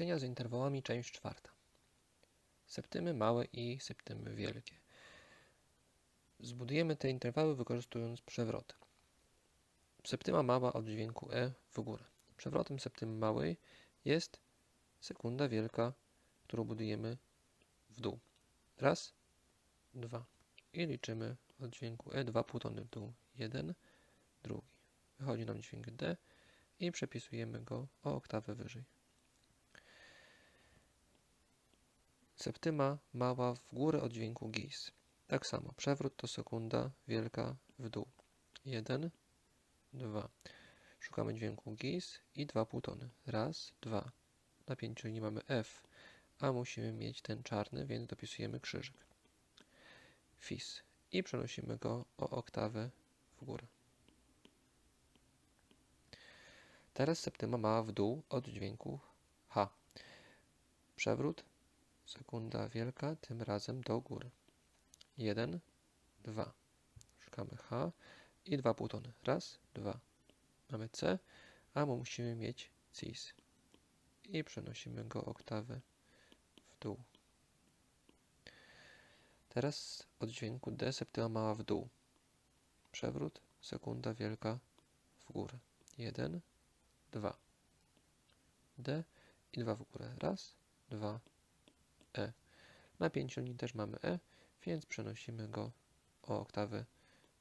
Ćwiczenia z interwałami, część czwarta. Septymy małe i septymy wielkie. Zbudujemy te interwały wykorzystując przewroty. Septyma mała od dźwięku E w górę. Przewrotem septymy małej jest sekunda wielka, którą budujemy w dół. Raz, dwa. I liczymy od dźwięku E dwa półtony w dół. Jeden, drugi. Wychodzi nam dźwięk D i przepisujemy go o oktawę wyżej. Septyma mała w górę od dźwięku gis. Tak samo, przewrót to sekunda wielka w dół. Jeden, dwa. Szukamy dźwięku gis i dwa półtony. Raz, dwa. Na pięciu linii mamy F, a musimy mieć ten czarny, więc dopisujemy krzyżyk. Fis. I przenosimy go o oktawę w górę. Teraz septyma mała w dół od dźwięku H. Przewrót, sekunda wielka, tym razem do góry. 1, 2. Szukamy H i dwa półtony. Raz, dwa. Mamy C, a my musimy mieć cis. I przenosimy go oktawę w dół. Teraz od dźwięku D septyma mała w dół. Przewrót, sekunda wielka w górę. 1, 2. D i 2 w górę. Raz, dwa, E. Na pięciu linii też mamy E, więc przenosimy go o oktawę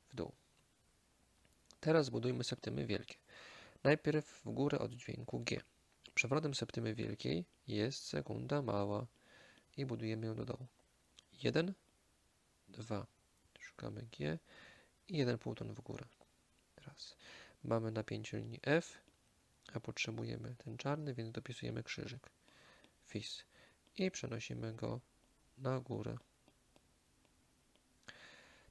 w dół. Teraz zbudujmy septymy wielkie. Najpierw w górę od dźwięku G. Przewrotem septymy wielkiej jest sekunda mała i budujemy ją do dołu. 1, 2. Szukamy G i jeden półton w górę. Raz. Mamy na pięciu linii F, a potrzebujemy ten czarny, więc dopisujemy krzyżyk. Fis. I przenosimy go na górę.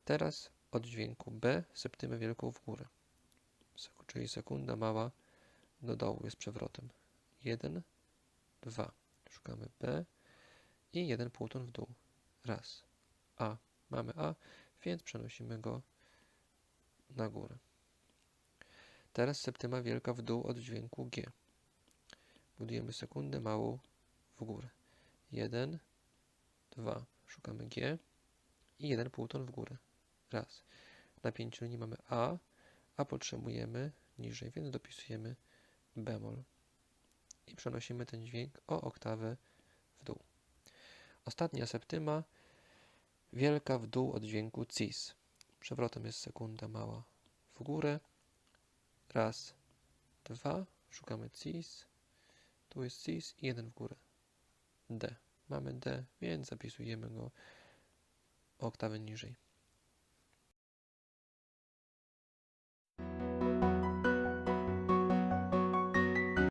Teraz od dźwięku B septymę wielką w górę. Czyli sekunda mała do dołu jest przewrotem. 1, 2. Szukamy B i jeden półton w dół. Raz. A. Mamy A, więc przenosimy go na górę. Teraz septyma wielka w dół od dźwięku G. Budujemy sekundę małą w górę. 1, 2. Szukamy G i jeden półton w górę. Raz. Na pięciu linii mamy A, a potrzebujemy niżej, więc dopisujemy bemol i przenosimy ten dźwięk o oktawę w dół. Ostatnia septyma wielka w dół od dźwięku cis. Przewrotem jest sekunda mała w górę. Raz, dwa, szukamy cis. Tu jest cis i jeden w górę. D. Mamy D, więc zapisujemy go o oktawę niżej.